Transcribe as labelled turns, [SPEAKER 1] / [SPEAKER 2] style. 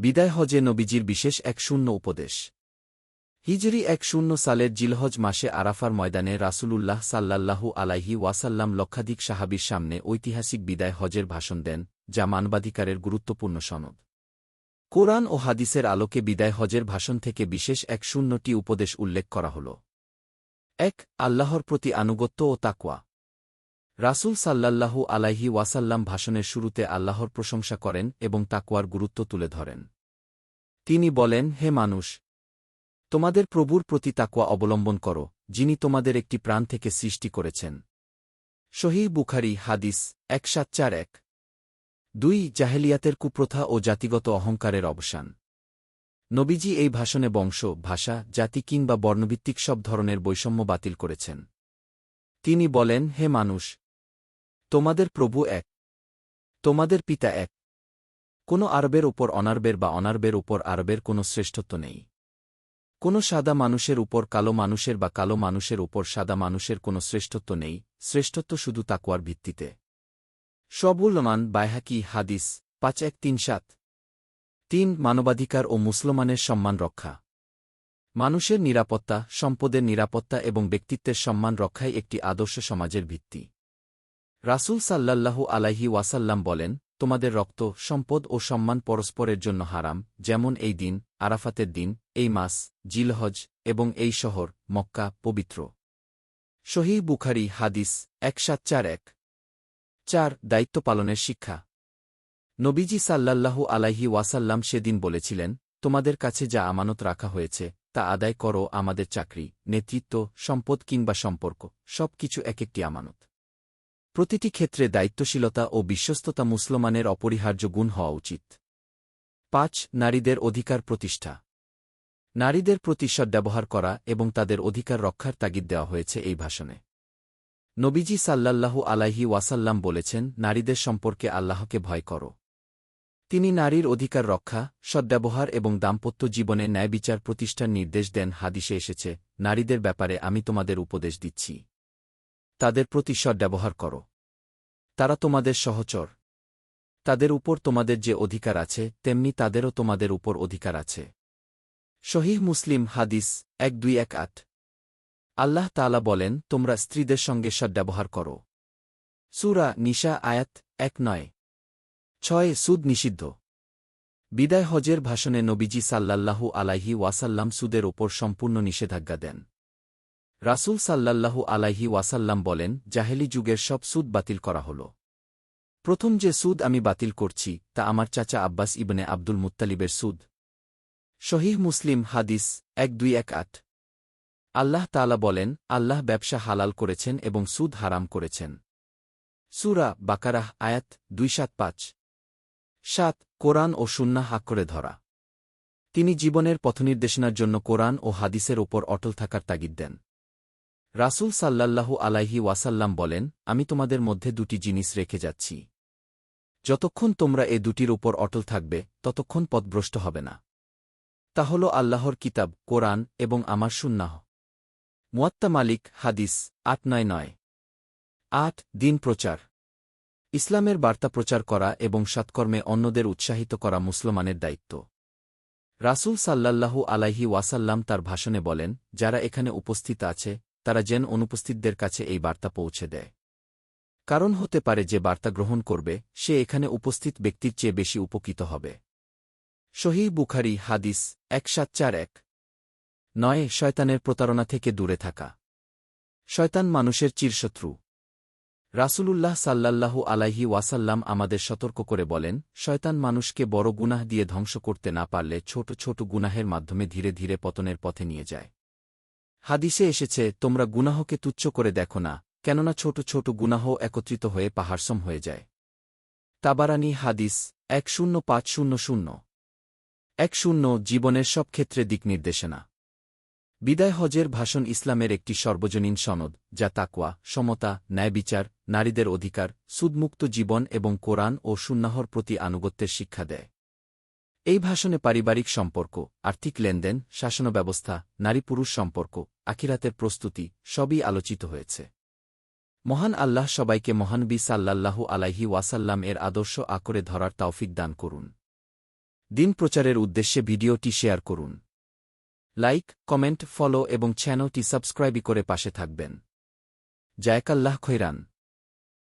[SPEAKER 1] বিদায় হজে নবীজির বিশেষ এক শূন্য উপদেশ। হিজরি এক শূন্য সালের জিলহজ মাসে আরাফার ময়দানে রাসূলুল্লাহ সাল্লাল্লাহু আলাইহি ওয়াসাল্লাম লক্ষাধিক সাহাবির সামনে ঐতিহাসিক বিদায় হজের ভাষণ দেন, যা মানবাধিকারের গুরুত্বপূর্ণ সনদ। কোরআন ও হাদিসের আলোকে বিদায় হজের ভাষণ থেকে বিশেষ এক শূন্যটি উপদেশ উল্লেখ করা হল। এক, আল্লাহর প্রতি আনুগত্য ও তাকওয়া। রাসূল সাল্লাল্লাহু আলাইহি ওয়াসাল্লাম ভাষণের শুরুতে আল্লাহর প্রশংসা করেন এবং তাকওয়ার গুরুত্ব তুলে ধরেন। তিনি বলেন, হে মানুষ, তোমাদের প্রভুর প্রতি তাকওয়া অবলম্বন করো, যিনি তোমাদের একটি প্রাণ থেকে সৃষ্টি করেছেন। শহীদ বুখারি, হাদিস এক সাত চার এক। দুই, জাহেলিয়াতের কুপ্রথা ও জাতিগত অহংকারের অবসান। নবীজি এই ভাষণে বংশ, ভাষা, জাতি কিংবা বর্ণভিত্তিক সব ধরনের বৈষম্য বাতিল করেছেন। তিনি বলেন, হে মানুষ তোমাদের প্রভু এক। তোমাদের পিতা এক। কোনো আরবের উপর অনারবের বা অনারবের উপর আরবের কোনো শ্রেষ্ঠত্ব নেই। কোনো সাদা মানুষের উপর কালো মানুষের বা কালো মানুষের উপর সাদা মানুষের কোনো শ্রেষ্ঠত্ব নেই, শ্রেষ্ঠত্ব শুধু তাকুয়ার ভিত্তিতে। সবুলমান বাইহাকি হাদিস পাঁচ এক তিন সাত। তিন, মানবাধিকার ও মুসলমানের সম্মান রক্ষা। মানুষের নিরাপত্তা, সম্পদের নিরাপত্তা এবং ব্যক্তিত্বের সম্মান রক্ষাই একটি আদর্শ সমাজের ভিত্তি। রাসূল সাল্লাল্লাহু আলাইহি ওয়াসাল্লাম বলেন, তোমাদের রক্ত, সম্পদ ও সম্মান পরস্পরের জন্য হারাম, যেমন এই দিন, আরাফাতের দিন, এই মাস, জিলহজ এবং এই শহর, মক্কা, পবিত্র। শহীদ বুখারি, হাদিস এক সাত চার এক। চার, দায়িত্ব পালনের শিক্ষা। নবীজি সাল্লাল্লাহু আলাইহি ওয়াসাল্লাম সেদিন বলেছিলেন, তোমাদের কাছে যা আমানত রাখা হয়েছে, তা আদায় করো আমাদের চাকরি, নেতৃত্ব, সম্পদ কিংবা সম্পর্ক সব কিছু এক একটি আমানত। প্রতিটি ক্ষেত্রে দায়িত্বশীলতা ও বিশ্বস্ততা মুসলমানের অপরিহার্য গুণ হওয়া উচিত। পাঁচ, নারীদের অধিকার প্রতিষ্ঠা। নারীদের প্রতি ব্যবহার করা এবং তাদের অধিকার রক্ষার তাগিদ দেওয়া হয়েছে এই ভাষণে। নবীজি সাল্লাল্লাহু আলাইহি ওয়াসাল্লাম বলেছেন, নারীদের সম্পর্কে আল্লাহকে ভয় করো। তিনি নারীর অধিকার রক্ষা, সদ্ব্যবহার এবং দাম্পত্য জীবনে ন্যায়বিচার প্রতিষ্ঠার নির্দেশ দেন। হাদিসে এসেছে, নারীদের ব্যাপারে আমি তোমাদের উপদেশ দিচ্ছি। তাদের প্রতি ব্যবহার করো। তারা তোমাদের সহচর। তাদের উপর তোমাদের যে অধিকার আছে, তেমনি তাদেরও তোমাদের উপর অধিকার আছে। শহীহ মুসলিম হাদিস এক দুই এক আট। আল্লাহ তালা বলেন, তোমরা স্ত্রীদের সঙ্গে সদ্ব্যবহার করো। সুরা নিশা আয়াত এক নয়। ছয়, সুদ নিষিদ্ধ। বিদায় হজের ভাষণে নবীজি সাল্লাল্লাহু আলাইহি ওয়াসাল্লাম সুদের ওপর সম্পূর্ণ নিষেধাজ্ঞা দেন। রাসূল সাল্লাল্লাহু আলাইহি ওয়াসাল্লাম বলেন, জাহেলি যুগের সব সুদ বাতিল করা হল। প্রথম যে সুদ আমি বাতিল করছি, তা আমার চাচা আব্বাস ইবনে আব্দুল মুত্তালিবের সুদ। শহীহ মুসলিম হাদিস এক দুই এক আট। আল্লাহ তালা বলেন, আল্লাহ ব্যবসা হালাল করেছেন এবং সুদ হারাম করেছেন। সুরা বাকারাহ আয়াত দুই সাত পাঁচ। সাত, কোরআন ও সুন্না হাক করে ধরা। তিনি জীবনের পথনির্দেশনার জন্য কোরআন ও হাদিসের ওপর অটল থাকার তাগিদ দেন। রাসূল সাল্লাল্লাহু আলাইহি ওয়াসাল্লাম বলেন, আমি তোমাদের মধ্যে দুটি জিনিস রেখে যাচ্ছি। যতক্ষণ তোমরা এ দুটির উপর অটল থাকবে, ততক্ষণ পথভ্রষ্ট হবে না। তা হল আল্লাহর কিতাব, কোরআন এবং আমার সুন্নাহ। মুয়াত্তা মালিক, হাদিস, আট নয় নয়। আট, দিন প্রচার। ইসলামের বার্তা প্রচার করা এবং সৎকর্মে অন্যদের উৎসাহিত করা মুসলমানের দায়িত্ব। রাসূল সাল্লাল্লাহু আলাইহি ওয়াসাল্লাম তার ভাষণে বলেন, যারা এখানে উপস্থিত আছে তারা যেন অনুপস্থিতদের কাছে এই বার্তা পৌঁছে দেয়। কারণ হতে পারে যে বার্তা গ্রহণ করবে, সে এখানে উপস্থিত ব্যক্তির চেয়ে বেশি উপকৃত হবে। শহীদ বুখারি, হাদিস এক সাত চার এক। নয়, শয়তানের প্রতারণা থেকে দূরে থাকা। শয়তান মানুষের চিরশত্রু। রাসূলুল্লাহ সাল্লাল্লাহু আলাইহি ওয়াসাল্লাম আমাদের সতর্ক করে বলেন, শয়তান মানুষকে বড় গুনাহ দিয়ে ধ্বংস করতে না পারলে ছোট ছোট গুনাহের মাধ্যমে ধীরে ধীরে পতনের পথে নিয়ে যায়। হাদিসে এসেছে, তোমরা গুনাহকে তুচ্ছ করে দেখো না, কেননা ছোট ছোট গুনাহ একত্রিত হয়ে পাহাড়সম হয়ে যায়। তাবারানি হাদিস, এক শূন্য পাঁচ শূন্য শূন্য। এক শূন্য জীবনের সব ক্ষেত্রে দিক নির্দেশনা। বিদায় হজের ভাষণ ইসলামের একটি সর্বজনীন সনদ, যা তাকওয়া, সমতা, ন্যায়বিচার, নারীদের অধিকার, সুদমুক্ত জীবন এবং কোরআন ও সুন্নাহর প্রতি আনুগত্যের শিক্ষা দেয়। এই ভাষণে পারিবারিক সম্পর্ক, আর্থিক লেনদেন শাসন ব্যবস্থা নারী পুরুষ সম্পর্ক, আখিরাতের প্রস্তুতি, সবই আলোচিত হয়েছে। মহান আল্লাহ সবাইকে মহান বি সাল্লাল্লাহু আলাইহি ওয়াসাল্লাম এর আদর্শ আকরে ধরার তাওফিক দান করুন। দিন প্রচারের উদ্দেশ্যে ভিডিওটি শেয়ার করুন। লাইক, কমেন্ট, ফলো এবং চ্যানেলটি সাবস্ক্রাইবই করে পাশে থাকবেন। জায়কাল্লাহ খৈরান।